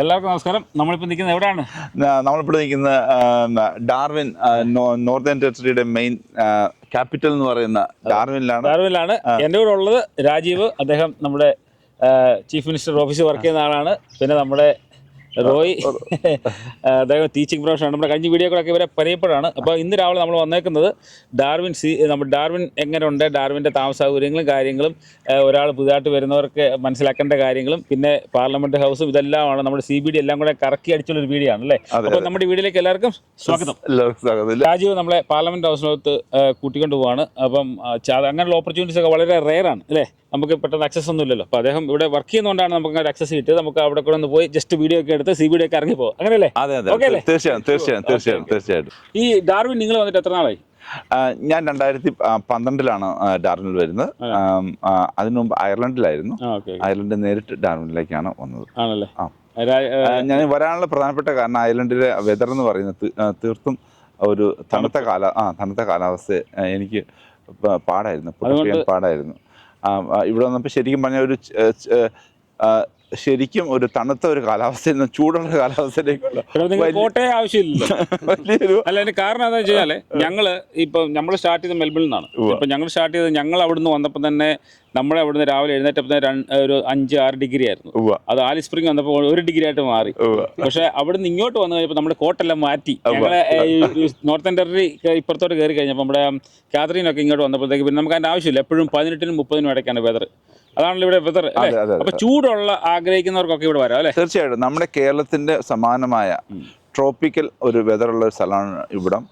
എല്ലാവർക്കും നമസ്കാരം. നമ്മളിപ്പോൾ നിൽക്കുന്നത് എവിടെയാണ്? നമ്മളിപ്പോൾ നിൽക്കുന്ന ഡാർവിൻ നോർത്തേൺ ടെറിട്ടറിയുടെ മെയിൻ ക്യാപിറ്റൽ എന്ന് പറയുന്ന ഡാർവിനിലാണ്. ഡാർവിനിലാണ്. എന്റെ കൂടെ ഉള്ളത് രാജീവ്. അദ്ദേഹം നമ്മുടെ ചീഫ് മിനിസ്റ്റർ ഓഫീസിൽ വർക്ക് ചെയ്യുന്ന ആളാണ്. പിന്നെ നമ്മുടെ റോയ്. അദ്ദേഹം ടീച്ചിങ് പ്രൊഫഷനാണ് നമ്മുടെ കഴിഞ്ഞ വീഡിയോ വീഡിയോകളൊക്കെ ഇവരെ പരിചയപ്പെടാണ് അപ്പോൾ ഇന്ന് രാവിലെ നമ്മൾ വന്നേക്കുന്നത് ഡാർവിൻ സി നമ്മൾ ഡാർവിൻ എങ്ങനെയുണ്ട്? ഡാർവിന്റെ താമസ സൗകര്യങ്ങളും കാര്യങ്ങളും ഒരാൾ പുതുതായിട്ട് വരുന്നവർക്ക് മനസ്സിലാക്കേണ്ട കാര്യങ്ങളും പിന്നെ പാർലമെന്റ് ഹൗസും ഇതെല്ലാമാണ്. നമ്മുടെ സി ബി ഡി എല്ലാം കൂടെ കറക്കി അടിച്ചുള്ള ഒരു വീഡിയോ ആണ് അല്ലേ? അപ്പോൾ നമ്മുടെ വീഡിയോയിലേക്ക് എല്ലാവർക്കും സ്വാഗതം. രാജീവ് നമ്മളെ പാർലമെന്റ് ഹൗസിനകത്ത് കൂട്ടിക്കൊണ്ട് പോവാണ്. അപ്പം അങ്ങനെയുള്ള ഓപ്പർച്യൂണിറ്റീസ് ഒക്കെ വളരെ റെയർ ആണ് അല്ലേ? നമുക്ക് പെട്ടെന്ന് ആക്സസ് ഒന്നും ഇല്ലല്ലോ അപ്പോൾ അദ്ദേഹം ഇവിടെ വർക്ക് ചെയ്യുന്നതുകൊണ്ടാണ് നമുക്ക് അങ്ങനെ ആക്സസ് കിട്ടിയത്. നമുക്ക് അവിടെ കൂടെ ഒന്ന് പോയി ജസ്റ്റ് വീഡിയോ ഒക്കെ എടുത്ത് സി വീഡിയോ ഒക്കെ ഇറങ്ങി പോകും അങ്ങനെയല്ലേ? അതെ അതെ? തീർച്ചയായും തീർച്ചയായും തീർച്ചയായും തീർച്ചയായിട്ടും ഈ ഡാർവിൻ നിങ്ങൾ വന്നിട്ട് എത്ര നാളായി? ഞാൻ രണ്ടായിരത്തി പന്ത്രണ്ടിലാണ് ഡാർവിനിൽ വരുന്നത്. അതിനു മുമ്പ് അയർലൻഡിലായിരുന്നു. അയർലൻഡ് നേരിട്ട് ഡാർവിനിലേക്കാണ് വന്നത്. ആണല്ലേ? ഞാൻ വരാനുള്ള പ്രധാനപ്പെട്ട കാരണം അയർലൻഡിലെ വെതർ എന്ന് പറയുന്നത് തീർത്തും ഒരു തണുത്ത കാല ആ തണുത്ത കാലാവസ്ഥ എനിക്ക് പാടായിരുന്നു പാടായിരുന്നു. ഇവിടെ വന്നപ്പോൾ ശരിക്കും പറഞ്ഞ ഒരു ശരിക്കും ഒരു തണുത്ത ഒരു കാലാവസ്ഥയിൽ നിന്ന് ചൂടുള്ള കാലാവസ്ഥയിലേക്കുള്ള കോട്ടയെ ആവശ്യമില്ലല്ലോ. വലിയൊരു അല്ല അതിന്റെ കാരണം എന്താ വെച്ചാൽ ഞങ്ങൾ ഇപ്പൊ നമ്മൾ സ്റ്റാർട്ട് ചെയ്തത് മെൽബണിൽ നിന്നാണ്. ഇപ്പൊ ഞങ്ങൾ സ്റ്റാർട്ട് ചെയ്തത് ഞങ്ങൾ അവിടുന്ന് വന്നപ്പോൾ തന്നെ നമ്മളെ അവിടുന്ന് രാവിലെ എഴുന്നേറ്റപ്പോൾ തന്നെ ഒരു അഞ്ച് ആറ് ഡിഗ്രി ആയിരുന്നു. അത് ആലി സ്പ്രിംഗ് വന്നപ്പോൾ ഒരു ഡിഗ്രി ആയിട്ട് മാറി. പക്ഷെ അവിടുന്ന് ഇങ്ങോട്ട് വന്നു കഴിഞ്ഞപ്പോൾ നമ്മുടെ കോട്ടെല്ലാം മാറ്റി. ഞങ്ങളെ നോർത്തേൺ ടെറിട്ടറി ഇപ്പുറത്തോട്ട് കയറി കഴിഞ്ഞപ്പോൾ നമ്മുടെ കാതറീൻ ഒക്കെ ഇങ്ങോട്ട് വന്നപ്പോഴത്തേക്ക് പിന്നെ നമുക്ക് അതിന്റെ ആവശ്യമില്ല. എപ്പോഴും പതിനെട്ടിനും മുപ്പതിനും ഇടയ്ക്കാണ് വെതർ അതാണല്ലോ ഇവിടെ വെതർ. അപ്പൊ ചൂടുള്ള ആഗ്രഹിക്കുന്നവർക്കൊക്കെ ഇവിടെ വരാം അല്ലേ? തീർച്ചയായിട്ടും. നമ്മുടെ കേരളത്തിന്റെ സമാനമായ ട്രോപ്പിക്കൽ ഒരു വെതറുള്ള ഒരു സ്ഥലമാണ് ഇവിടം.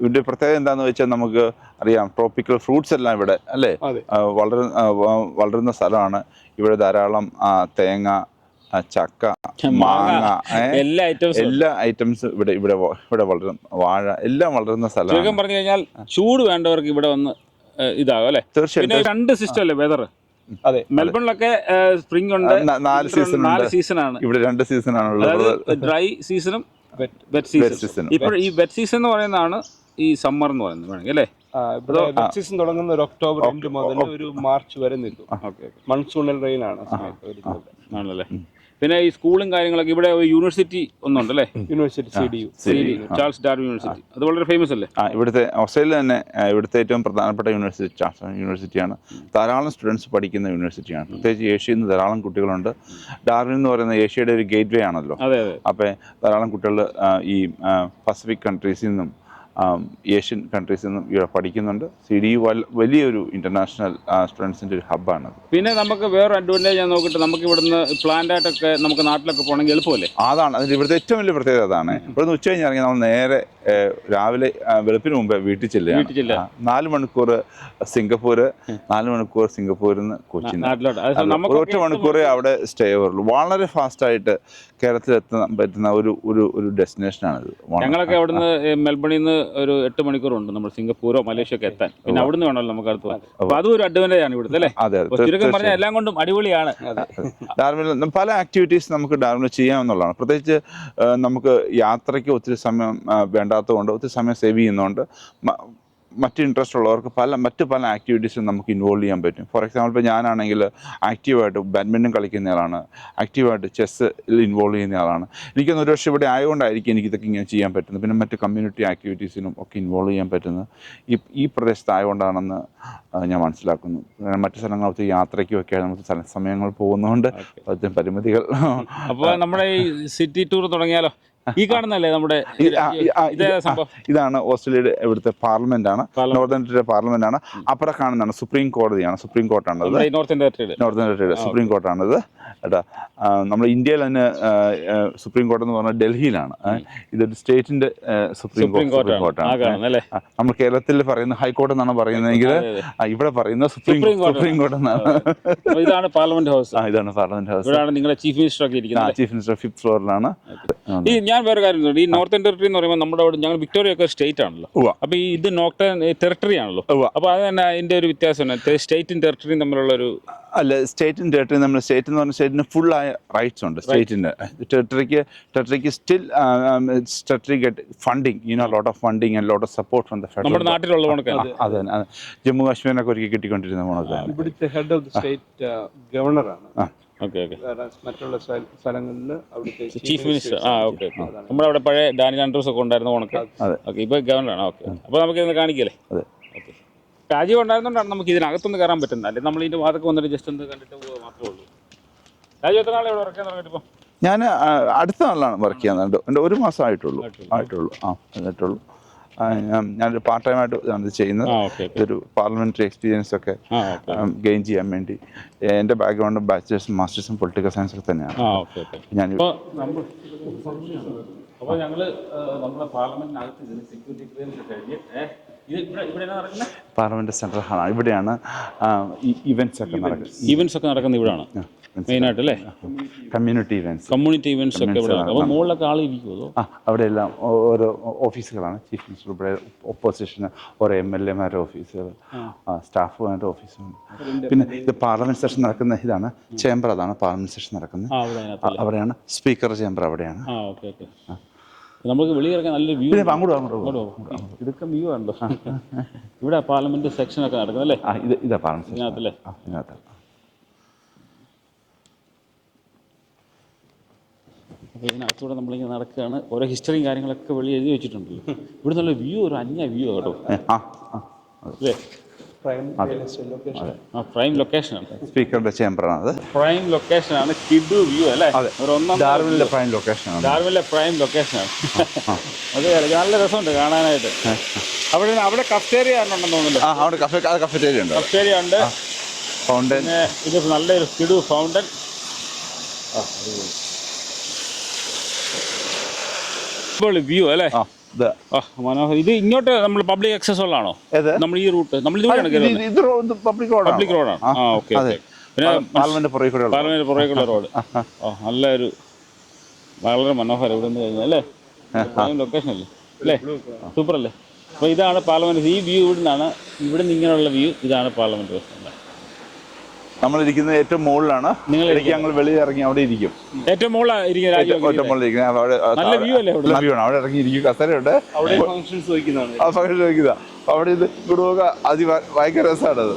ഇവിടെ പ്രത്യേകത എന്താണെന്ന് വെച്ചാൽ നമുക്ക് അറിയാം ട്രോപ്പിക്കൽ ഫ്രൂട്ട്സ് എല്ലാം ഇവിടെ അല്ലേ? വളരെ വളര വളരുന്ന സ്ഥലമാണ്. ഇവിടെ ധാരാളം തേങ്ങ ചക്ക മാങ്ങ എല്ലാ ഐറ്റംസ് എല്ലാ ഐറ്റംസും ഇവിടെ ഇവിടെ ഇവിടെ വളരും വാഴ എല്ലാം വളരുന്ന സ്ഥലം പറഞ്ഞു കഴിഞ്ഞാൽ ചൂട് വേണ്ടവർക്ക് ഇവിടെ വന്ന് ഇതാകും അല്ലെ? തീർച്ചയായിട്ടും രണ്ട് സിസ്റ്റം അല്ലേ വെതർ അതെ മെൽബണിലൊക്കെ സ്പ്രിംഗ് ഉണ്ട്. നാല് സീസൺ നാല് ആണ്. ഇവിടെ രണ്ട് സീസൺ ആണുള്ളത് അതായത് ഡ്രൈ സീസണും വെറ്റ്. സീസൺ ഇപ്പോൾ ഈ വെറ്റ് സീസൺ എന്ന് പറയുന്നതാണ് ഈ സമ്മർ എന്ന് പറയുന്നത് വേണമെങ്കിൽ അല്ലേ? ആ, ഇവിടെ വെറ്റ് സീസൺ തുടങ്ങുന്ന ഒരു ഒക്ടോബർ രണ്ട് മുതൽ ഒരു മാർച്ച് വരെ നിൽക്കും. മൺസൂണൽ റെയിൻ ആണ് ആണല്ലേ. പിന്നെ ഈ സ്കൂളും കാര്യങ്ങളൊക്കെ ഇവിടെ ഒരു യൂണിവേഴ്സിറ്റി ഒന്നുണ്ട് അല്ലേ university C D U. Charles Darwin university. അത് വളരെ ഫേമസ് അല്ലേ? ആ ഇവിടുത്തെ ഓസ്ട്രേലിയ തന്നെ ഇവിടുത്തെ ഏറ്റവും പ്രധാനപ്പെട്ട യൂണിവേഴ്സിറ്റി ചാൾസ് യൂണിവേഴ്സിറ്റിയാണ്. ധാരാളം സ്റ്റുഡൻസ് പഠിക്കുന്ന യൂണിവേഴ്സിറ്റിയാണ്. പ്രത്യേകിച്ച് ഏഷ്യയിൽ നിന്ന് ധാരാളം കുട്ടികളുണ്ട്. ഡാർവിൻ എന്ന് പറയുന്ന ഏഷ്യയുടെ ഒരു ഗേറ്റ് വേ ആണല്ലോ. അതെ അതെ. അപ്പോൾ ധാരാളം കുട്ടികൾ ഈ പസഫിക് കൺട്രീസിൽ നിന്നും ഏഷ്യൻ കൺട്രീസിൽ നിന്നും ഇവിടെ പഠിക്കുന്നുണ്ട്. സി ഡി വലിയൊരു ഇന്റർനാഷണൽ സ്റ്റുഡൻസിന്റെ ഒരു ഹബ്ബാണ് പിന്നെ നമുക്ക് വേറെ അഡ്വാന്റേജ് ഞാൻ നോക്കിയിട്ട് നമുക്ക് ഇവിടുന്ന് പ്ലാന്റായിട്ടൊക്കെ നമുക്ക് നാട്ടിലൊക്കെ പോകണമെങ്കിൽ എളുപ്പമല്ലേ? അതാണ് അതിന്റെ ഇവിടുത്തെ ഏറ്റവും വലിയ പ്രത്യേകത അതാണ്. ഇവിടുന്ന് ഉച്ച കഴിഞ്ഞ് ഇറങ്ങി നമ്മൾ നേരെ രാവിലെ വെളുപ്പിന് മുമ്പേ വീട്ടിൽ ചെല്ലുക. നാല് മണിക്കൂർ സിംഗപ്പൂർ നാല് മണിക്കൂർ സിംഗപ്പൂരിൽ നിന്ന് കൊച്ചി ഒറ്റ മണിക്കൂർ അവിടെ സ്റ്റേ വരുള്ളൂ വളരെ ഫാസ്റ്റ് ആയിട്ട് കേരളത്തിൽ എത്താൻ പറ്റുന്ന ഒരു ഒരു ഒരു ഡെസ്റ്റിനേഷനാണിത് ഞങ്ങളൊക്കെ അവിടുന്ന് മെൽബണിൽ നിന്ന് ഒരു എട്ട് മണിക്കൂറുണ്ട് നമ്മൾ സിംഗപ്പൂരോ മലേഷ്യ ഒക്കെ എത്താൻ. പിന്നെ അവിടുന്ന് വേണമല്ലോ നമുക്ക് അടുത്ത് പോകാൻ. അപ്പൊ അതും ഒരു അഡ്വാന്റേജ് ആണ് ഇവിടുത്തെ അല്ലേ? അതെ അപ്പൊ അതെ ചുരുക്കം പറഞ്ഞാൽ എല്ലാം കൊണ്ടും അടിപൊളിയാണ്. ഡാർമിൽ പല ആക്ടിവിറ്റീസ് നമുക്ക് ഡാർമിൽ ചെയ്യാമെന്നുള്ളതാണ്. പ്രത്യേകിച്ച് നമുക്ക് യാത്രയ്ക്ക് ഒത്തിരി സമയം വേണ്ടാത്തതുകൊണ്ട് ഒത്തിരി സമയം സേവ് ചെയ്യുന്നതുകൊണ്ട് മറ്റ് ഇൻട്രസ്റ്റ് ഉള്ളവർക്ക് പല മറ്റ് പല ആക്ടിവിറ്റീസും നമുക്ക് ഇൻവോൾവ് ചെയ്യാൻ പറ്റും. ഫോർ എക്സാമ്പിൾ ഇപ്പോൾ ഞാനാണെങ്കിൽ ആക്റ്റീവായിട്ട് ബാഡ്മിന്റൺ കളിക്കുന്നയാളാണ്. ആക്റ്റീവായിട്ട് ചെസ്സിൽ ഇൻവോൾവ് ചെയ്യുന്ന ആളാണ് എനിക്കൊന്ന് ഒരു പക്ഷേ ഇവിടെ ആയതുകൊണ്ടായിരിക്കും എനിക്ക് ഇതൊക്കെ ഇങ്ങനെ ചെയ്യാൻ പറ്റുന്നത്. പിന്നെ മറ്റ് കമ്മ്യൂണിറ്റി ആക്ടിവിറ്റീസിനും ഒക്കെ ഇൻവോൾവ് ചെയ്യാൻ പറ്റുന്നത്. ഈ ഈ പ്രദേശത്തായതുകൊണ്ടാണെന്ന് ആയതുകൊണ്ടാണെന്ന് ഞാൻ മനസ്സിലാക്കുന്നു. മറ്റു സ്ഥലങ്ങളൊക്കെ യാത്രയ്ക്കും ഒക്കെ നമുക്ക് സ്ഥല സമയങ്ങൾ പോകുന്നതുകൊണ്ട് പരിമിതികൾ. അപ്പോൾ നമ്മുടെ ഈ സിറ്റി ടൂർ തുടങ്ങിയാലോ? ഈ കാണുന്നല്ലേ നമ്മുടെ ഇതാണ് ഓസ്ട്രേലിയയുടെ ഇവിടുത്തെ പാർലമെന്റ്. ആണ്. നോർത്തേൺ ടെറിട്ടറി പാർലമെന്റ് ആണ് അപ്പുറം കാണുന്നതാണ് സുപ്രീം കോടതിയാണ്. സുപ്രീം കോർട്ടാണത്. നോർത്തേൺ ടെറിട്ടറി സുപ്രീം കോർട്ടാണ് കേട്ടോ നമ്മൾ ഇന്ത്യയിൽ തന്നെ സുപ്രീം കോർട്ട് എന്ന് പറഞ്ഞാൽ ഡൽഹിയിലാണ്. ഇതൊരു സ്റ്റേറ്റിന്റെ സുപ്രീം സുപ്രീം കോർട്ട് കോർട്ടാണ്. നമ്മൾ കേരളത്തിൽ പറയുന്ന ഹൈക്കോടതി എന്നാണ് പറയുന്നതെങ്കിൽ. ഇവിടെ പറയുന്ന സുപ്രീം സുപ്രീം കോർട്ട്. എന്നാണ്. ഇതാണ് പാർലമെന്റ് ഹൗസ്. ഇതാണ് പാർലമെന്റ് ഹൗസ്. ഇവിടെയാണ് നിങ്ങളുടെ ചീഫ് മിനിസ്റ്റർ ഒക്കെ ഇരിക്കുന്നത് ചീഫ് മിനിസ്റ്റർ ഫിഫ്ത് ഫ്ലോറിലാണ്. ഈ ഞാൻ വേറെ കാര്യം? ഈ നോർത്തേൺ ടെറിട്ടറി എന്ന് പറയുമ്പോൾ നമ്മുടെ അവിടെ ഞങ്ങൾ വിക്ടോറിയ ഒക്കെ സ്റ്റേറ്റ് ആണല്ലോ. അപ്പൊ ഇത് നോർത്തേൺ ടെറിട്ടറി ആണല്ലോ. അപ്പൊ അത് തന്നെ അതിന്റെ ഒരു വ്യത്യാസം സ്റ്റേറ്റും ടെറിട്ടറിയും തമ്മിലുള്ള ഒരു അല്ല സ്റ്റേറ്റും ടെറിട്ടറി നമ്മൾ സ്റ്റേറ്റ് എന്ന് പറഞ്ഞാൽ സ്റ്റേറ്റിന് ഫുൾ ആയ റൈറ്റ്സ് ഉണ്ട് സ്റ്റേറ്റിന് ടെറിട്ടറിക്ക് ടെറിട്ടറിക്ക് still territory get funding you know lot of funding and lot of support from the നമ്മുടെ ഫെഡറൽ നാട്ടിലുള്ള കണക്കാണ് അത് തന്നെ. അത് ജമ്മു കാശ്മീരിനൊക്കെ ഒരുക്കി കിട്ടിക്കൊണ്ടിരുന്ന ഇവിടുത്തെ ഹെഡ് ഓഫ് ദ സ്റ്റേറ്റ് ഗവർണറാണ് മറ്റുള്ള സ്ഥലങ്ങളിൽ അവിടുത്തെ ചീഫ് മിനിസ്റ്റർ ആ ഓക്കെ നമ്മുടെ അവിടെ പഴയ ഡാനിയൽ ആൻഡ്രൂസ് ഒക്കെ ഉണ്ടായിരുന്നു ഉണക്ക്. ഓക്കെ ഇപ്പോൾ ഗവർണറാണ് ഓക്കെ അപ്പോൾ നമുക്ക് ഇന്ന് കാണിക്കല്ലേ? അതെ. ഓക്കെ. രാജീവ് ഉണ്ടായിരുന്നോണ്ടാണ് നമുക്ക് ഇതിനകത്തൊന്ന് കയറാൻ പറ്റുന്നത്. അല്ലെങ്കിൽ നമ്മൾ ഇതിന്റെ ഭാഗത്തൊക്കെ വന്നിട്ട് ജസ്റ്റ് ഒന്ന് കണ്ടിട്ട് പോകുക മാത്രമേ ഉള്ളൂ. രാജീവ് എത്ര നാളെ ഇവിടെ വർക്ക് ചെയ്യാൻ തുടങ്ങിയിട്ട് ഇപ്പം ഞാൻ അടുത്ത നാളിലാണ് വർക്ക് ചെയ്യാൻ എന്റെ ഒരു മാസം ആയിട്ടുള്ളൂ. ആയിട്ടുള്ളൂ. ആ എന്നിട്ടുള്ളൂ. ഞാനൊരു പാർട്ട് ടൈം ആയിട്ട് ഇതാണ് ചെയ്യുന്നത്. ഇതൊരു പാർലമെന്ററി എക്സ്പീരിയൻസ് ഒക്കെ ഗെയിൻ ചെയ്യാൻ വേണ്ടി. എന്റെ ബാക്ക്ഗ്രൗണ്ട് ബാച്ചിലേഴ്സും മാസ്റ്റേഴ്സും പൊളിറ്റിക്കൽ സയൻസ് ഒക്കെ തന്നെയാണ്. ഞാൻ അപ്പോൾ ഞങ്ങൾ നമ്മുടെ പാർലമെന്റിനകത്ത് ഇതിന് സെക്യൂരിറ്റി ക്ലിയറൻസ് കഴിഞ്ഞ് പാർലമെന്റ് സെൻട്രൽ ഹാളാണ് ഇവിടെയാണ് ഇവന്റ്സ് ഒക്കെ നടക്കുന്നത്. ഈവൻസ് ഒക്കെ നടക്കുന്നത് ഇവിടെയാണ്. മെയിനായിട്ട് അല്ലേ കമ്മ്യൂണിറ്റി ഇവന്റ്സ് കമ്മ്യൂണിറ്റി ഇവന്റ്സ് ഒക്കെ ഇവിടെ അപ്പോൾ മുകളിലൊക്കെ ആൾ ഇരിക്കുമോ ആ അവിടെ എല്ലാം ഓരോ ഓഫീസുകളാണ്. ചീഫ് മിനിസ്റ്റർ ഇവിടെ ഒപ്പോസിഷന് ഓരോ എം എൽ എമാരുടെ ഓഫീസുകൾ സ്റ്റാഫുമാരുടെ ഓഫീസുണ്ട് പിന്നെ ഇത് പാർലമെന്റ് സെഷൻ നടക്കുന്ന ഇതാണ്. ചേംബർ അതാണ് പാർലമെന്റ് സെഷൻ നടക്കുന്നത്. അവിടെയാണ് സ്പീക്കർ ചേംബർ അവിടെയാണ്. ആ ഓക്കെ ഓക്കെ. നമുക്ക് വെളിയിറക്കാൻ നല്ല വ്യൂ അങ്ങോട്ട് അങ്ങോട്ട്. ഇതൊക്കെ വ്യൂ ആണല്ലോ. ഇവിടെ പാർലമെന്റ് സെക്ഷൻ ഒക്കെ നടക്കുന്നത് അല്ലേ ഇതാ പാർലമെന്റ് ഇതിനകത്തല്ലേ? ഇതിനകത്ത്. അപ്പോൾ ഇതിനകത്തൂടെ നമ്മളിങ്ങനെ നടക്കുകയാണ്. ഓരോ ഹിസ്റ്ററിയും കാര്യങ്ങളൊക്കെ വെളി എഴുതി വെച്ചിട്ടുണ്ടല്ലോ. ഇവിടെ നിന്നുള്ള വ്യൂ ഒരു അന്യ വ്യൂ കേട്ടോ. ആ ആ. അല്ലേ? പ്രൈം ലൊക്കേഷൻ ആ സ്പീക്കറുടെ ചേംബറാണ് അത്. പ്രൈം ലൊക്കേഷൻ ആണ്. കിഡു വ്യൂ അല്ലേ? ഡാർവിനിലെ പ്രൈം ലൊക്കേഷൻ ഡാർവിലെ പ്രൈം ലൊക്കേഷനാണ് അതെ അതെ നല്ല രസമുണ്ട് കാണാനായിട്ട്. അവിടെ അവിടെ കഫ്റ്റേറിയ ഉണ്ടെന്ന് തോന്നുന്നുണ്ട്? ആ അവിടെ കഫേ കഫറ്റേരിയ ഉണ്ട്. കഫ്റ്റേറിയ ഉണ്ട്. ഫൗണ്ടൻ ഇത് നല്ലൊരു കിഡു ഫൗണ്ടൻ വ്യൂ അല്ലേ? ഇത്. ആ മനോഹർ ഇത് ഇങ്ങോട്ട് നമ്മൾ പബ്ലിക് ആക്സസ് ഉള്ളതാണോ നമ്മൾ ഈ റൂട്ട് നമ്മൾ ഇത് പബ്ലിക് റോഡാണ് പബ്ലിക് റോഡാണ് ആ ഓക്കെ. പിന്നെ പാർലമെന്റ് പാർലമെന്റ് പുറകേക്കുള്ള റോഡ് നല്ലൊരു വളരെ മനോഹരം ഇവിടെ നിന്ന് കഴിഞ്ഞാൽ അല്ലേ? ലൊക്കേഷൻ അല്ലേ? അല്ലേ? സൂപ്പർ അല്ലേ? അപ്പോൾ ഇതാണ് പാർലമെന്റ്. ഈ വ്യൂ ഇവിടുന്നാണ് നിന്നാണ് ഇവിടെ നിന്ന് ഇങ്ങനെയുള്ള വ്യൂ ഇതാണ് പാർലമെന്റ്. ഹൗസ് നമ്മൾ ഇരിക്കുന്നത് ഏറ്റവും മുകളിലാണ്. നിങ്ങൾ ഇടയ്ക്ക് ഞങ്ങൾ വെളിയിൽ ഇറങ്ങി അവിടെ ഇരിക്കും. ഏറ്റവും മുകളിലാണ് അവിടെ നല്ല view അല്ലേ അവിടെ? വ്യൂ ആണ്. അവിടെ ഇറങ്ങി ഇരിക്കും. കസേരയുണ്ട്. അവിടെ ഫംഗ്ഷൻസ് വയ്ക്കുന്നതാണ് അവിടെ ഇത് ഇവിടെ നോക്കുക. അതി ഭയങ്കര രസമാണ് അത്.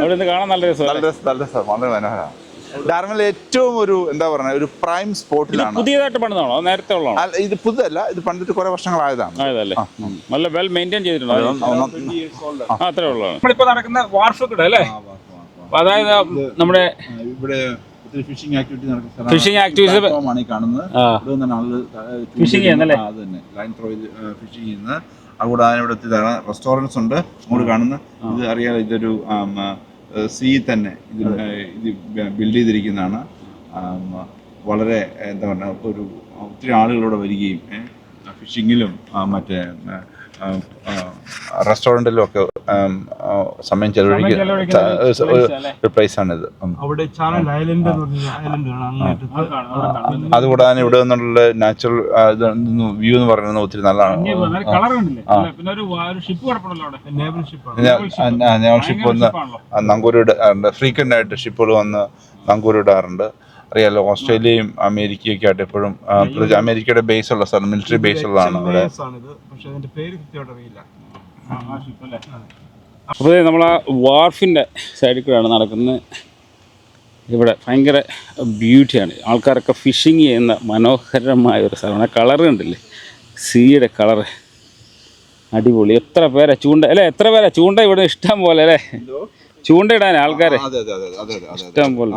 അവിടെ നിന്ന് കാണാൻ നല്ല രസമാണ് നല്ല രസം നല്ല രസം. വളരെ മനോഹരമാണ് ഡാർമൽ ഏറ്റവും ഒരു എന്താ പറയുക ഒരു പ്രൈം സ്പോട്ടിലാണ് പുതിയതായിട്ട് പണിതാണോ? നേരത്തെ ഉള്ള ഇത് പുതുതല്ല. ഇത് പണ്ടിട്ട് കുറെ വർഷങ്ങളായതാണ്. നല്ല വെൽ മെയിന്റെയിൻ ചെയ്തിട്ടുണ്ടോ? അത്രേ ഉള്ളതാണ് നമ്മളിപ്പോൾ നടക്കുന്ന വാർഫ് കൂടെ അല്ലേ? അതായത് നമ്മുടെ ഇവിടെ ഫിഷിംഗ് ആക്ടിവിറ്റി നടക്കുന്ന ഫിഷിംഗ് ആക്ടിവിറ്റീസ് ആണ് കാണുന്നത്. ആ. ഇവിടെ നിന്നാണ് ആളുകൾ Fishing ചെയ്യുന്നല്ലേ? അത് തന്നെ ലൈൻ ത്രോ ചെയ്ത് ഫിഷിംഗ് ചെയ്യുന്നത് അതുകൂടെ അതിനിവിടെ ഇതാണ് റെസ്റ്റോറന്റ്സ് ഉണ്ട്. അങ്ങോട്ട് കാണുന്ന. ഇത് അറിയാതെ ഇതൊരു സീ തന്നെ. ഇത് ഇത് ബിൽഡ് ചെയ്തിരിക്കുന്നതാണ്. വളരെ എന്താ പറയുക ഒരു ഒത്തിരി ആളുകളിവിടെ വരികയും ഫിഷിങ്ങിലും മറ്റേ റെസ്റ്റോറന്റിലും ഒക്കെ സമയം ചെലവഴിക്കുന്ന ഒരു പ്ലേസാണിത് അതുകൂടാതെ ഇവിടെ നിന്നുള്ള നാച്ചുറൽ വ്യൂ എന്ന് പറയുന്നത് ഒത്തിരി നല്ലതാണ്. ഷിപ്പ് വന്ന് നങ്കൂരിട ഫ്രീക്വന്റ് ആയിട്ട് ഷിപ്പുകൾ വന്ന് നങ്കൂരിടാറുണ്ട് അറിയാലോ ഓസ്ട്രേലിയയും അമേരിക്കയും ഒക്കെ ആയിട്ട് എപ്പോഴും പ്രത്യേകിച്ച് അമേരിക്കയുടെ ബേസ് ഉള്ള സ്ഥലം മിലിറ്ററി ബേസ് ഉള്ളതാണ് അവിടെ ആണിത് പക്ഷെ അതിന്റെ പേര് കൃത്യമായിട്ട് അറിയില്ല. അപ്പോൾ നമ്മൾ ആ. വാർഫിന്റെ സൈഡിൽ കൂടെയാണ് നടക്കുന്നത്. ഇവിടെ ഭയങ്കര ബ്യൂട്ടിയാണ്. ആൾക്കാരൊക്കെ ഫിഷിങ് ചെയ്യുന്ന മനോഹരമായ ഒരു സ്ഥലമാണ്. കളർ കണ്ടില്ലേ? സീയുടെ കളറ് അടിപൊളി. എത്ര പേരാ? ചൂണ്ട അല്ലേ എത്ര പേരാ? ചൂണ്ട ഇവിടെ ഇഷ്ടം പോലെ അല്ലേ? ചൂണ്ടയിടാൻ ഇടാൻ ആൾക്കാരെ. അതെ അതെ അതെ അതെ അതെ ഇഷ്ടം പോലെ.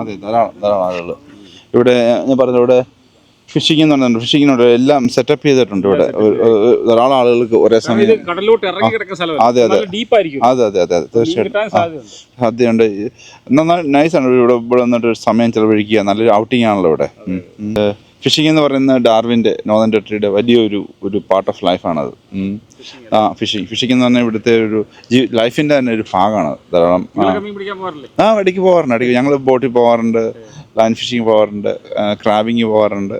ഇവിടെ ഞാൻ പറഞ്ഞ ഇവിടെ ഫിഷിംഗ് എന്ന് പറഞ്ഞിട്ടുണ്ട്. ഫിഷിങ്ങിനുണ്ട് എല്ലാം സെറ്റപ്പ് ചെയ്തിട്ടുണ്ട് ഇവിടെ. ധാരാളം ആളുകൾക്ക് ഒരേ സമയം അതെ, അതെ. അതെ അതെ അതെ അതെ. തീർച്ചയായിട്ടും. സാധ്യതയുണ്ട്. നന്നായി നൈസാണ് ഇവിടെ ഇവിടെ വന്നിട്ട് സമയം ചെലവഴിക്കുക. നല്ലൊരു ഔട്ടിംഗ് ആണല്ലോ ഇവിടെ. ഫിഷിംഗ് എന്ന് പറയുന്ന ഡാർവിന്റെ നോർത്തേൺ ടെറിട്ടറിയുടെ വലിയൊരു ഒരു പാർട്ട് ഓഫ് ലൈഫാണത്. ആ ഫിഷിംഗ്. ഫിഷിംഗ് എന്ന് പറഞ്ഞാൽ ഇവിടുത്തെ ഒരു ജീ ലൈഫിന്റെ തന്നെ ഒരു ഭാഗമാണ്. ധാരാളം ആ. ഇടയ്ക്ക് പോകാറുണ്ട് ഇടയ്ക്ക്. ഞങ്ങൾ ബോട്ടിൽ പോകാറുണ്ട് ലൈൻ ഫിഷിംഗ് പോകാറുണ്ട് ക്രാബിങ് പോകാറുണ്ട്.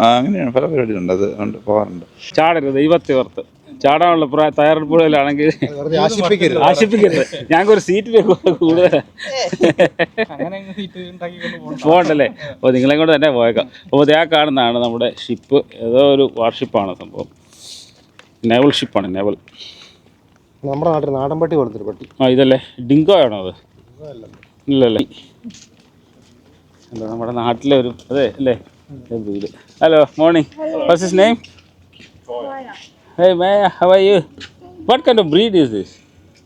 അങ്ങനെയാണ്. പല പരിപാടികളുണ്ട് അത് പോകാറുണ്ട്. ചാടരുത് ദൈവത്തെ ഓർത്ത്. ചാടാനുള്ള പ്രായ തയ്യാറെടുപ്പുകളിലാണെങ്കിൽ ആശിപ്പിക്കരുത്. ഞങ്ങൾക്ക് ഒരു സീറ്റ് കൂടുതൽ പോകണ്ടല്ലേ? അപ്പോൾ നിങ്ങളെ കൊണ്ട് തന്നെ പോയേക്കാം. അപ്പോൾ ഇതേ കാണുന്നതാണ് നമ്മുടെ ഷിപ്പ് ഏതോ ഒരു വാർഷിപ്പാണ് സംഭവം. നേവൽ ഷിപ്പാണ് നേവൽ നമ്മുടെ നാട്ടിൽ നാടൻ പട്ടി കൊടുത്തൊരു പട്ടി. ആ ഇതല്ലേ? ഡിങ്കോ ആണോ അത്? ഇല്ലല്ലേ? അല്ല നമ്മുടെ നാട്ടിലെ ഒരു അതെ അല്ലേ? Hello morning what's is name hey mate how are you what kind of breed is this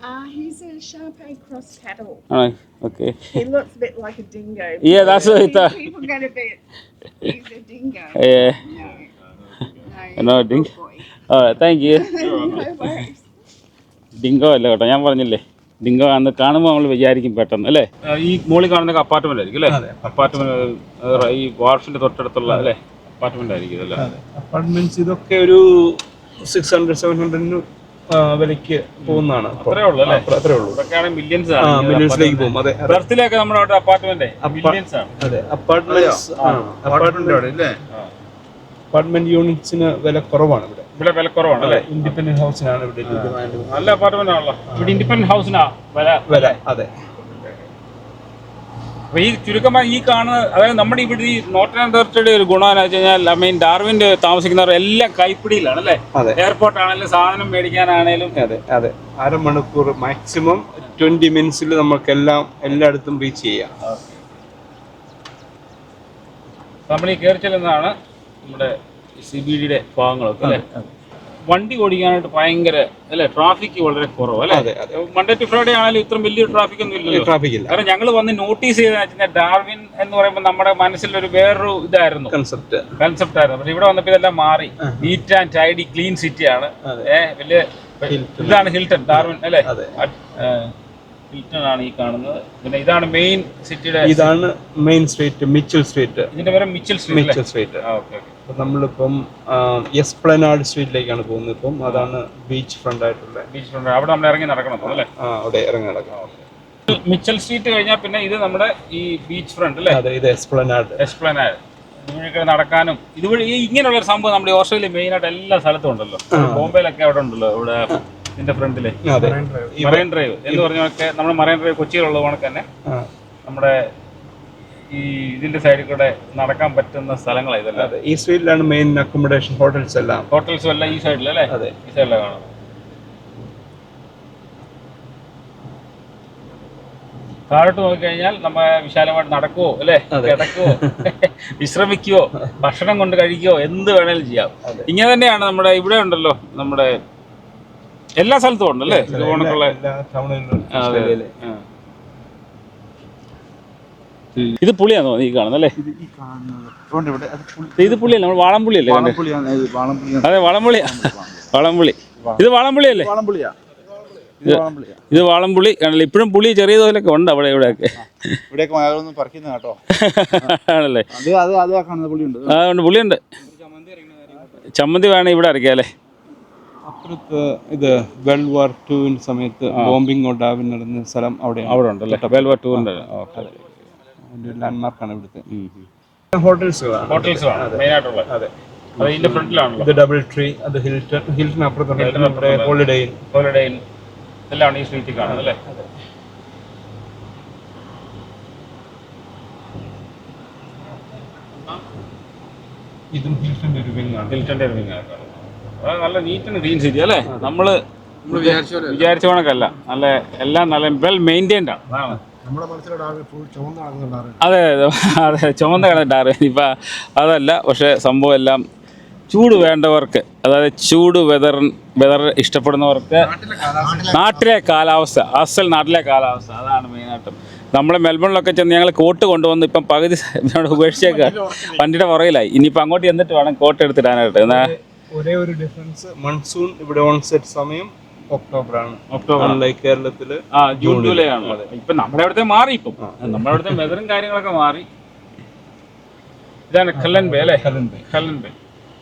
Uh, he's a Shar-Pei cross cattle. Okay He looks a bit like a dingo. Yeah, that's what I People- thought. People get a bit. He's a dingo. Yeah. No. No, he's a dingo. good boy. Thank you no worries. Dingo അല്ല കേട്ടോ ഞാൻ പറഞ്ഞില്ലേ dingo അന്ന് കാണുമ്പോൾ നമ്മൾ വിചാരിക്കും പെട്ടെന്ന് അല്ലേ ഈ മുകളിൽ കാണുന്ന അപ്പാർട്ട്മെന്റ് ആയിരിക്കും അല്ലേ അപ്പാർട്ട്മെന്റ് ഈ വാർഫിന്റെ തൊട്ടടുത്തുള്ള അല്ലേ അപ്പാർട്ട്മെന്റ് ആയിരിക്കും അല്ലേ അപ്പാർട്ട്മെന്റ്സ് ഇതൊക്കെ ഒരു സിക്സ് ഹൺഡ്രഡ് സെവൻ ഹൺഡ്രഡിന് വിലയ്ക്ക് പോകുന്നതാണ്. അത്രേ ഉള്ളൂ അല്ലേ? അത്രേ ഉള്ളൂ. മില്യൻസ് ആ മില്യൻസിലേക്ക് പോകും. അതെ ബർത്തിലൊക്കെ നമ്മുടെ അവിടെ അപ്പാർട്ട്മെന്റ് മില്യൻസ് ആണ്. അതെ അപ്പാർട്ട്മെന്റ്സ് അപ്പാർട്ട്മെന്റ് അപ്പാർട്ട്മെന്റ് യൂണിറ്റ്സിന് വില കുറവാണ് ഇവിടെ. ഇവിടെ വില കുറവാണ് അല്ലേ? ഇൻഡിപെൻഡന്റ് ഹൗസിനാണ് ഇവിടെ നല്ല അപ്പാർട്ട്മെന്റ് ആണല്ലോ. ഇവിടെ ഇൻഡിപെൻഡന്റ് ഹൗസിനാ വില? വില അതെ. അപ്പൊ ഈ ചുരുക്കമായി ഈ കാണുന്ന അതായത് നമ്മുടെ ഇവിടെ ഈ നോർത്ത് ആൻഡ് തെർച്ചയുടെ ഒരു ഗുണം എന്ന് വെച്ച് കഴിഞ്ഞാൽ ഐ മീൻ ഡാർവിന്റെ താമസിക്കുന്നവർ എല്ലാം കൈപ്പിടിയിലാണ് അല്ലേ? അതെ. എയർപോർട്ട് ആണെങ്കിലും സാധനം മേടിക്കാനാണേലും അതെ അതെ. അരമണിക്കൂർ മാക്സിമം ട്വന്റി മിനിറ്റ്സിൽ നമുക്കെല്ലാം എല്ലായിടത്തും റീച്ച് ചെയ്യാം. നമ്മൾ ഈ കയറി ചെല്ലുന്നതാണ് നമ്മുടെ സി ബി ഡിയുടെ ഭാഗങ്ങളൊക്കെ അല്ലേ? വണ്ടി ഓടിക്കാനായിട്ട് ഭയങ്കര അല്ലേ? ട്രാഫിക് വളരെ കുറവ് അല്ലേ. മൺഡേ ടു ഫ്രൈഡേ ആണെങ്കിലും ഇത്രയും വലിയ ട്രാഫിക് ഒന്നും ഇല്ലല്ലോ. ട്രാഫിക് ഇല്ല. കാരണം ഞങ്ങൾ വന്ന് നോട്ടീസ് ചെയ്ത ഡാർവിൻ എന്ന് പറയുമ്പോൾ നമ്മുടെ മനസ്സിൽ ഒരു വേറൊരു ഇതായിരുന്നു. കൺസെപ്റ്റ് കൺസെപ്റ്റ് ആയിരുന്നു. പക്ഷെ ഇവിടെ വന്നപ്പോൾ ഇതെല്ലാം മാറി. Neat and tidy clean city ആണ്. ഏഹ് വലിയ ഇതാണ് ഹിൽട്ടൺ ഡാർവിൻ അല്ലേ? അതെ. ഈ കാണുന്നത്. പിന്നെ ഇതാണ് മെയിൻ സിറ്റിയുടെ ഇതാണ് മെയിൻ സ്ട്രീറ്റ് മിച്ചൽ സ്ട്രീറ്റ് ഇതിന്റെ പേര് Mitchell street Mitchell street okay നമ്മളിപ്പം എസ്പ്ലനാഡ് സ്ട്രീറ്റിലേക്കാണ് പോകുന്നത് ഇപ്പം. അതാണ് ബീച്ച് ഫ്രണ്ട് ആയിട്ടുള്ള. ബീച്ച് ഫ്രണ്ട് അവിടെ നമ്മൾ ഇറങ്ങി നടക്കണം അല്ലേ? ആ അവിടെ ഇറങ്ങി നടക്കണം. മിച്ചൽ സ്ട്രീറ്റ് കഴിഞ്ഞാൽ പിന്നെ ഇത് നമ്മുടെ ഈ ബീച്ച് ഫ്രണ്ട് അല്ലേ? അതെ ഇത് എസ്പ്ലനാഡ് എസ്പ്ലനാഡ് ഇതുവഴിയൊക്കെ നടക്കാനും ഇതുവഴി ഇങ്ങനെയുള്ള ഒരു സംഭവം നമ്മുടെ ഓസ്ട്രേലിയ മെയിൻ ആയിട്ട് എല്ലാ സ്ഥലത്തും ഉണ്ടല്ലോ. ബോംബെയിലൊക്കെ അവിടെ ഉണ്ടല്ലോ ഇവിടെ ഇതിന്റെ ഫ്രണ്ടിലെ? Marine drive. എന്ന് പറഞ്ഞൊക്കെ നമ്മുടെ മറൈൻ ഡ്രൈവ് കൊച്ചിയിലുള്ളത് കണക്ക് തന്നെ നമ്മുടെ ഈ ഇതിന്റെ സൈഡിൽ കൂടെ നടക്കാൻ പറ്റുന്ന സ്ഥലങ്ങളാണ് ഇതെല്ലാം. ഈ സ്ട്രീറ്റിലാണ് മെയിൻ അക്കോമഡേഷൻ ഹോട്ടൽസ് എല്ലാം. ഹോട്ടൽസും എല്ലാം ഈ സൈഡിലല്ലേ അതെ. ഈ സൈഡിലാണ് കാണാം താഴോട്ട് നോക്കിക്കഴിഞ്ഞാൽ നമ്മ വിശാലമായിട്ട് നടക്കുവോ അല്ലെ? കിടക്കുവോ വിശ്രമിക്കുവോ ഭക്ഷണം കൊണ്ട് കഴിക്കുവോ എന്ത് വേണേലും ചെയ്യാം. ഇങ്ങനെ തന്നെയാണ് നമ്മുടെ ഇവിടെ ഉണ്ടല്ലോ നമ്മുടെ എല്ലാ സ്ഥലത്തും ഉണ്ട്. അല്ലേ എല്ലാ ഇത് പുളിയാണോ ഈ കാണുന്നല്ലേ ഇത് പുളിയല്ല? നമ്മൾ വാളംപുളി അല്ലേ അതെ വാളംപുള്ളി വാളംപുള്ളി ഇത് വാളംപുള്ളിയല്ലേ ഇത് വാളംപുള്ളി കണ്ടല്ലേ? ഇപ്പോഴും പുളി ചെറിയ തോതിലൊക്കെ ഉണ്ട് അവിടെ ഇവിടെയൊക്കെ. ഇവിടെയൊക്കെ മലയാളം പറിക്കുന്ന കേട്ടോ. ആണല്ലേ? അത് അത് അത് കാണുന്ന പുള്ളിയുണ്ട് അതുകൊണ്ട് പുളിയുണ്ട്. ചമ്മന്തി വേണേ ഇവിടെ അരയ്ക്കാം അല്ലേ? അപ്പുറത്ത് ഇത് വേൾഡ് വാർ ടുവിന്റെ സമയത്ത് ബോംബിംഗ് ഉണ്ടാവിൻ നടന്ന സ്ഥലം അവിടെ അവിടെ ഉണ്ടല്ലേ വേൾഡ് വാർ ടു ഒരു ലാൻഡ്മാർക്കാണ് ഇവിടുത്തെ. ഹോട്ടൽസുകളാണ്. ഹോട്ടൽസ് ആണ് മെയിൻ ആയിട്ടുള്ള അതെ അത് ഫ്രണ്ടിലാണല്ലോ. ഇത് ഡബിൾ ട്രീ അത് ഹിൽട്ടൺ ഹിൽട്ടൺ അപ്പുറത്തുണ്ട്. നമ്മുടെ ഹോളിഡേ ഹോളിഡേ എല്ലാം ഈ സ്ട്രീറ്റിൽ കാണുന്നത് അല്ലേ? ഇതും ഹിൽട്ടന്റെ ഒരു വിങ് ആണ്. ഒരു അത് നല്ല നീറ്റ് ആൻഡ് ക്ലീൻ സിറ്റി അല്ലേ? നമ്മൾ വിചാരിച്ച കണക്കല്ല നല്ല എല്ലാം നല്ല വെൽ മെയിന്റൈൻഡ് ആണ്. അതെ അതെ. അതെ ചുമന്ന കിടന്നിട്ടാറ് ഇപ്പം അതല്ല പക്ഷേ സംഭവം എല്ലാം ചൂട് വേണ്ടവർക്ക് അതായത് ചൂട് വെതർ വെതർ ഇഷ്ടപ്പെടുന്നവർക്ക് നാട്ടിലെ കാലാവസ്ഥ. അസൽ നാട്ടിലെ കാലാവസ്ഥ. അതാണ് മെയിനായിട്ടും നമ്മളെ മെൽബണിലൊക്കെ ചെന്ന് ഞങ്ങൾ കോട്ട് കൊണ്ടുവന്ന് ഇപ്പം പകുതി ഉപേക്ഷിച്ചേക്കുക വണ്ടിയുടെ പുറകിലായി. ഇനിയിപ്പോൾ അങ്ങോട്ട് ചെന്നിട്ട് വേണം കോട്ട് എടുത്തിടാനായിട്ട്. എന്നാ? ഒരേ ഒരു ഡിഫറൻസ് മൺസൂൺ ഇവിടെ ഓൺസെറ്റ് സമയം ഒക്ടോബർ ആണ്. ഒക്ടോബർ ലൈക്ക് കേരളത്തിൽ ആ ജൂൺ ജൂലൈ. ആണ്. ഇപ്പൊ നമ്മുടെ അവിടുത്തെ മാറി ഇപ്പം. നമ്മുടെ അവിടുത്തെ വെതറും കാര്യങ്ങളൊക്കെ മാറി. ഇതാണ് കല്ലൻ ബേ അല്ലേ? കല്ലൻ ബേ. കല്ലൻ ബേ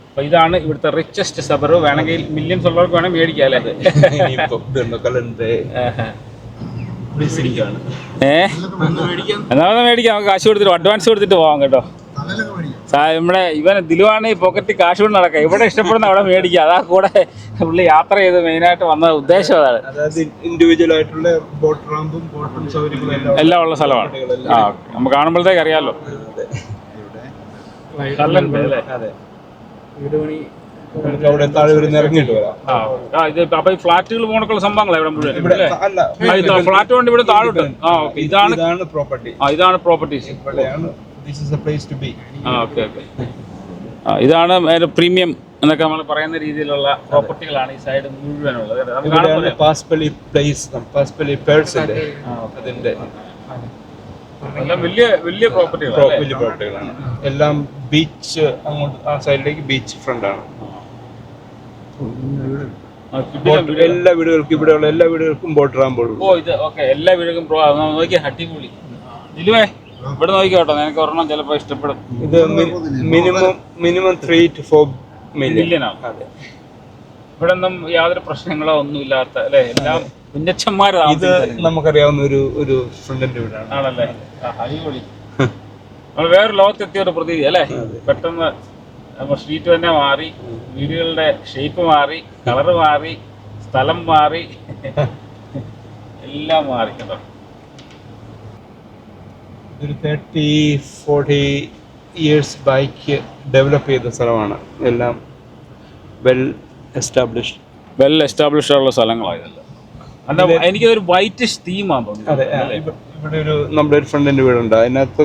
അപ്പൊ ഇതാണ് ഇവിടുത്തെ റിച്ചസ്റ്റ് സബർവ് വേണമെങ്കിൽ മില്യൻസ് ഉള്ളവർക്ക് വേണം മേടിക്കാം അല്ലേ? കല്ലൻ ബേ ഏഹ് എന്നാ മേടിക്കാം. നമുക്ക് കാശ് കൊടുത്തിട്ട് അഡ്വാൻസ് കൊടുത്തിട്ട് പോവാം കേട്ടോ. നമ്മുടെ ഇവൻ ദിലുവാണ് ഈ പോക്കറ്റിൽ കാശ് കൊണ്ട് നടക്കാം ഇവിടെ ഇഷ്ടപ്പെടുന്ന അവിടെ മേടിക്കുക. അതാ കൂടെ പുള്ളി യാത്ര ചെയ്ത് മെയിനായിട്ട് വന്ന ഉദ്ദേശം അതാണ്. അതായത് ഇൻഡിവിജ്വൽ ആയിട്ടുള്ള ബോട്ട് റാമ്പും ബോട്ടും സൗകര്യങ്ങളും എല്ലാം എല്ലാം ഉള്ള സ്ഥലമാണ്. ആ നമ്മൾ നമുക്ക് കാണുമ്പോഴത്തേക്ക് അറിയാമല്ലോ അപ്പൊ ഈ ഫ്ലാറ്റുകൾ പോണക്കുള്ള സംഭവങ്ങളാണ് ഇവിടെ മുഴുവൻ? ഫ്ലാറ്റ് കൊണ്ട് ഇവിടെ താഴോട്ട്. ആ ഇതാണ് ഇതാണ് പ്രോപ്പർട്ടി ആ ഇതാണ് പ്രോപ്പർട്ടീസ് ഇവിടെയാണ് this is the place to be. ആ ഓക്കെ ഓക്കെ. ആ ഇതാണ് അതിന്റെ പ്രീമിയം എന്നൊക്കെ നമ്മൾ പറയുന്ന രീതിയിലുള്ള പ്രോപ്പർട്ടികളാണ് ഈ സൈഡ് മുഴുവനുള്ളത്. പ്ലേസ് പേഴ്സ് അതിന്റെ. എല്ലാം വലിയ വലിയ പ്രോപ്പർട്ടികളാണ് pro- വലിയ പ്രോപ്പർട്ടികളാണ്. എല്ലാം ബീച്ച് അങ്ങോട്ട് ആ സൈഡിലേക്ക് ബീച്ച് ഫ്രണ്ട് ആണ്. എല്ലാ വീടുകൾക്കും ഇവിടെയുള്ള എല്ലാ വീടുകൾക്കും ബോട്ട് റാമ്പുള്ളൂ ഓ ഇത് ഓക്കെ എല്ലാ വീടുകൾക്കും അടിപൊളി. ഇലുവേ ഇവിടെ നോക്കിയാട്ടോ നിനക്ക് ഒരെണ്ണം ചിലപ്പോൾ ഇഷ്ടപ്പെടും. ഇത് minimum minimum three two four million ആണ് അതെ. ഇവിടെ ഒന്നും യാതൊരു പ്രശ്നങ്ങളോ ഒന്നും ഇല്ലാത്ത അല്ലെ? എല്ലാം കുഞ്ഞച്ചന്മാര് ഇത് നമുക്കറിയാവുന്ന ഒരു ഒരു ഫ്രണ്ടിന്റെ വീടാണ്. ആണല്ലേ? അടിപൊളി. നമ്മൾ വേറെ ലോകത്തെത്തിയ ഒരു പ്രതീതി അല്ലേ? പെട്ടെന്ന് നമ്മൾ സ്ട്രീറ്റ് തന്നെ മാറി വീടുകളുടെ ഷേപ്പ് മാറി കളർ മാറി സ്ഥലം മാറി എല്ലാം മാറി കേട്ടോ. ഒരു thirty forty years back develop ചെയ്ത സ്ഥലമാണ്. എല്ലാം വെൽ എസ്റ്റാബ്ലിഷ്ഡ് വെൽ എസ്റ്റാബ്ലിഷ് ആയുള്ള സ്ഥലങ്ങളായതല്ല എന്താ എനിക്കൊരു വൈറ്റിഷ് തോന്നുന്നു അതെ ഇവിടെ ഒരു നമ്മുടെ ഒരു ഫ്രണ്ടിന്റെ വീടുണ്ട്. അതിനകത്ത്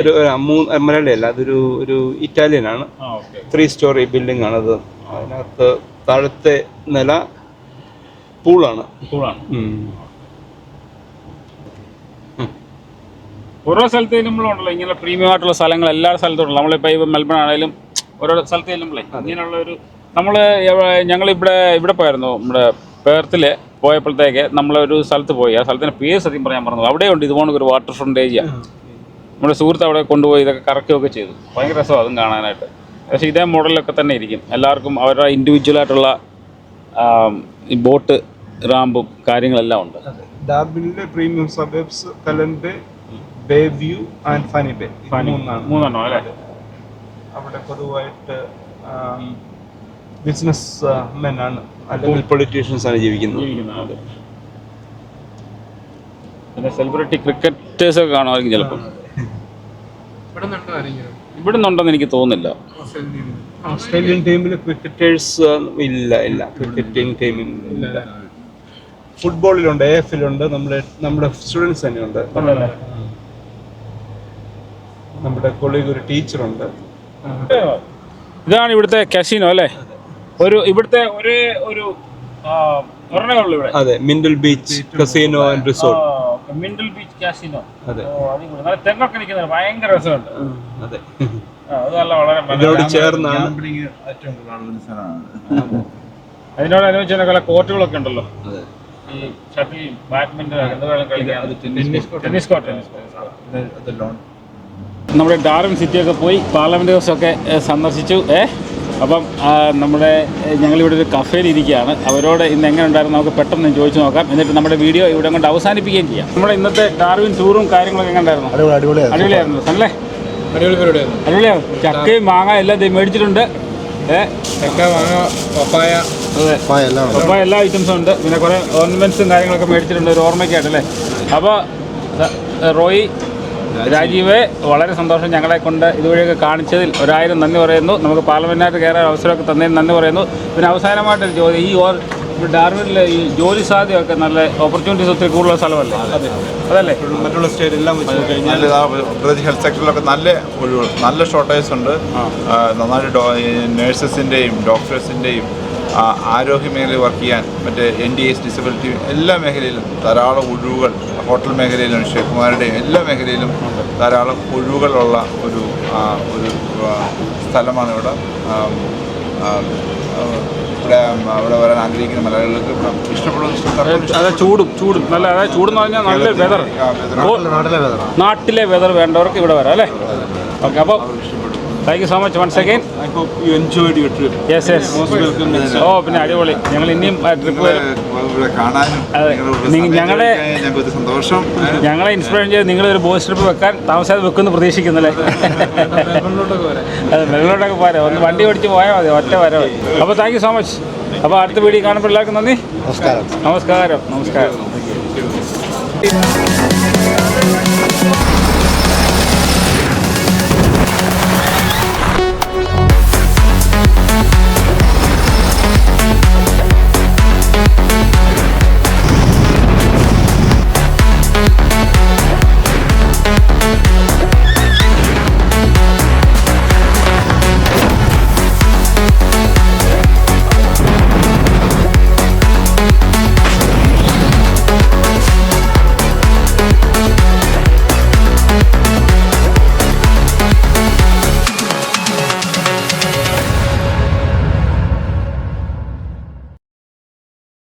ഒരു മൂന്ന് മലയാളിയല്ല അതൊരു ഒരു ഇറ്റാലിയൻ ആണ്. ത്രീ സ്റ്റോറി ബിൽഡിംഗ് ആണത്. അതിനകത്ത് താഴത്തെ നില പൂളാണ് കൂളാണ് ഓരോ സ്ഥലത്ത് ചെല്ലുമ്പോഴുണ്ടല്ലോ ഇങ്ങനെ പ്രീമിയം ആയിട്ടുള്ള സ്ഥലങ്ങൾ എല്ലാ സ്ഥലത്തും ഉണ്ടല്ലോ നമ്മളിപ്പോൾ ഇപ്പോൾ മെൽബൺ ആണെങ്കിലും ഓരോ സ്ഥലത്ത് ചെല്ലുമ്പോഴേ ഇങ്ങനെയുള്ള ഒരു നമ്മൾ ഞങ്ങളിവിടെ ഇവിടെ പോയായിരുന്നു. നമ്മുടെ പേർത്തിൽ പോയപ്പോഴത്തേക്ക് നമ്മളൊരു സ്ഥലത്ത് പോയി. ആ സ്ഥലത്തിന്റെ പേര് സത്യം പറയാൻ പറഞ്ഞു അവിടെയുണ്ട്. ഇതുപോലെ ഒരു വാട്ടർ ഫ്രണ്ട് ഏരിയ നമ്മുടെ സുഹൃത്ത് അവിടെ കൊണ്ടുപോയി ഇതൊക്കെ കറക്കുകയൊക്കെ ചെയ്തു. ഭയങ്കര രസമാണ് അതും കാണാനായിട്ട്. പക്ഷേ ഇതേ മോഡലൊക്കെ തന്നെ ഇരിക്കും. എല്ലാവർക്കും അവരുടെ ഇൻഡിവിജ്വലായിട്ടുള്ള ഈ ബോട്ട് റാമ്പും കാര്യങ്ങളെല്ലാം ഉണ്ട്. ഡാബിന്റെ premium suburbs Cullen Bay Bayview and Fannie Bay മൂന്നാണ്. മൂന്നെണ്ണം അല്ലേ? അവിടെ പൊതുവായിട്ട് ബിസിനസ് മെൻ ആണ്. അല്ലെങ്കിൽ പൊളിറ്റീഷ്യൻസ് ആണ് ജീവിക്കുന്നത്. പിന്നെ സെലിബ്രിറ്റി ക്രിക്കറ്റേഴ്സ് ഒക്കെ കാണുമായിരിക്കും ചിലപ്പോൾ ഇവിടെ നിന്നുണ്ടെന്ന് എനിക്ക് തോന്നുന്നില്ല. ഓസ്ട്രേലിയൻ ടീമിൽ ക്രിക്കറ്റേഴ്സ് ഇല്ല ഇല്ല. ക്രിക്കറ്റിംഗ് ടീമിൽ ഇല്ല. ഫുട്ബോളിലുണ്ട് എ എഫിലുണ്ട് നമ്മുടെ നമ്മുടെ സ്റ്റുഡൻസ് തന്നെയുണ്ട്. നമ്മുടെ കൊളീഗ് ഒരു ടീച്ചറുണ്ട്. ഇതാണ് ഇവിടുത്തെ കസിനോ അല്ലേ? ഒരു ഇവിടുത്തെ ഒരേ ഒരു അതെ Mindil beach casino and resort Mindil beach casino അതെ. നല്ല തെങ്ങൊക്കെ നിൽക്കുന്നത് ഭയങ്കര രസമുണ്ട്. അതെ. ആ, അത് നല്ല വളരെ ഇതിനോട് ചേർന്നാണ്. അതിനോടനുബന്ധിച്ച് പല കോർട്ടുകളൊക്കെ ഉണ്ടല്ലോ. ഈ ഷട്ടിൽ ബാഡ്മിന്റൺ എന്ത് വേണം കളിക്കാൻ ടെന്നീസ് കോർട്ട്. Tennis court. നമ്മുടെ ഡാർവിൻ സിറ്റിയൊക്കെ പോയി പാർലമെന്റ് ഹൗസൊക്കെ സന്ദർശിച്ചു. ഏ അപ്പം നമ്മുടെ ഞങ്ങളിവിടെ ഒരു കഫേയിൽ ഇരിക്കുകയാണ്. അവരോട് ഇന്ന് എങ്ങനെ ഉണ്ടായിരുന്നു നമുക്ക് പെട്ടെന്ന് ചോദിച്ചു നോക്കാം. എന്നിട്ട് നമ്മുടെ വീഡിയോ ഇവിടെ കൊണ്ട് അവസാനിപ്പിക്കുകയും ചെയ്യാം. നമ്മുടെ ഇന്നത്തെ ഡാർവിൻ ടൂറും കാര്യങ്ങളൊക്കെ എങ്ങനെ ഉണ്ടായിരുന്നു? അടിപൊളി അടിപൊളിയായിരുന്നു. അടിപൊളിയായിരുന്നു. അല്ലേ? അടിപൊളിയാണ് ചക്കയും മാങ്ങ എല്ലാം ദേ മേടിച്ചിട്ടുണ്ട്. ഏ പപ്പായ. അതെ. പപ്പായ എല്ലാം ഐറ്റംസും ഉണ്ട്. പിന്നെ കുറേ ഓർണമെന്റ്സും കാര്യങ്ങളൊക്കെ മേടിച്ചിട്ടുണ്ട്. ഒരു ഓർമ്മയ്ക്കായിട്ട് അല്ലേ? അപ്പോൾ റോയി രാജീവ് വളരെ സന്തോഷം ഞങ്ങളെ കൊണ്ട് ഇതുവഴിയൊക്കെ കാണിച്ചതിൽ ഒരായിരം നന്ദി പറയുന്നു. നമുക്ക് പാർലമെന്റിനകത്ത് കയറാൻ അവസരമൊക്കെ തന്നതിന് നന്ദി പറയുന്നു. പിന്നെ അവസാനമായിട്ടൊരു ചോദ്യം ഈ ഓർ ഡാർവിനിലെ ഈ ജോലി സാധ്യമൊക്കെ നല്ല ഓപ്പർച്യൂണിറ്റീസ് ഒത്തിരി കൂടുതലുള്ള സ്ഥലമല്ലേ? അതല്ലേ? മറ്റുള്ള സ്റ്റേറ്റ് എല്ലാം വെച്ച് കഴിഞ്ഞാൽ പ്രത്യേകിച്ച് ഹെൽത്ത് സെക്ടറിലൊക്കെ നല്ല ഒഴിവുകൾ നല്ല ഷോർട്ടേജ് ഉണ്ട്. നന്നായിട്ട് നേഴ്സസിന്റെയും ഡോക്ടേഴ്സിന്റെയും ആരോഗ്യ മേഖലയിൽ വർക്ക് ചെയ്യാൻ മറ്റേ എൻ ഡി എസ് ഡിസബിലിറ്റി എല്ലാ മേഖലയിലും ധാരാളം ഒഴിവുകൾ ഹോട്ടൽ മേഖലയിലും ഷെഫ്മാരുടെയും എല്ലാ മേഖലയിലും ധാരാളം ഒഴിവുകളുള്ള ഒരു ഒരു സ്ഥലമാണ് ഇവിടെ ഇവിടെ അവിടെ വരാൻ ആഗ്രഹിക്കുന്ന മലയാളികൾക്ക് ഇഷ്ടപ്പെടുന്ന ചൂടും ചൂടും. നല്ല അതായത് ചൂടെന്ന് പറഞ്ഞാൽ നല്ല വെതർ നാട്ടിലെ നാട്ടിലെ വെതർ വേണ്ടവർക്ക് ഇവിടെ വരാം അല്ലേ? ഓക്കെ അപ്പോൾ thank you so much once again I hope you enjoyed your trip yes yes oh പിന്നെ അടിപൊളി. ഞങ്ങൾ ഇനിയും ട്രിപ്പ് ഞങ്ങളെ- ഞങ്ങൾക്ക് സന്തോഷം. ഞങ്ങളെ ഇൻസ്പയർ ചെയ്ത് നിങ്ങൾ ഒരു ബോസ് ട്രിപ്പ് വെക്കാൻ താമസിയാതെ വെക്കുമെന്ന് പ്രതീക്ഷിക്കുന്നല്ലേ? അതെ മെല്ലോട്ടൊക്കെ പോരാ. ഒന്ന് വണ്ടി ഓടിച്ച് പോയാൽ മതി ഒറ്റ വരവ് അപ്പോൾ താങ്ക് യു സോ മച്ച് അപ്പോൾ അടുത്ത വീഡിയോ കാണുമ്പോൾ എല്ലാവർക്കും നന്ദി. നമസ്കാരം. നമസ്കാരം നമസ്കാരം.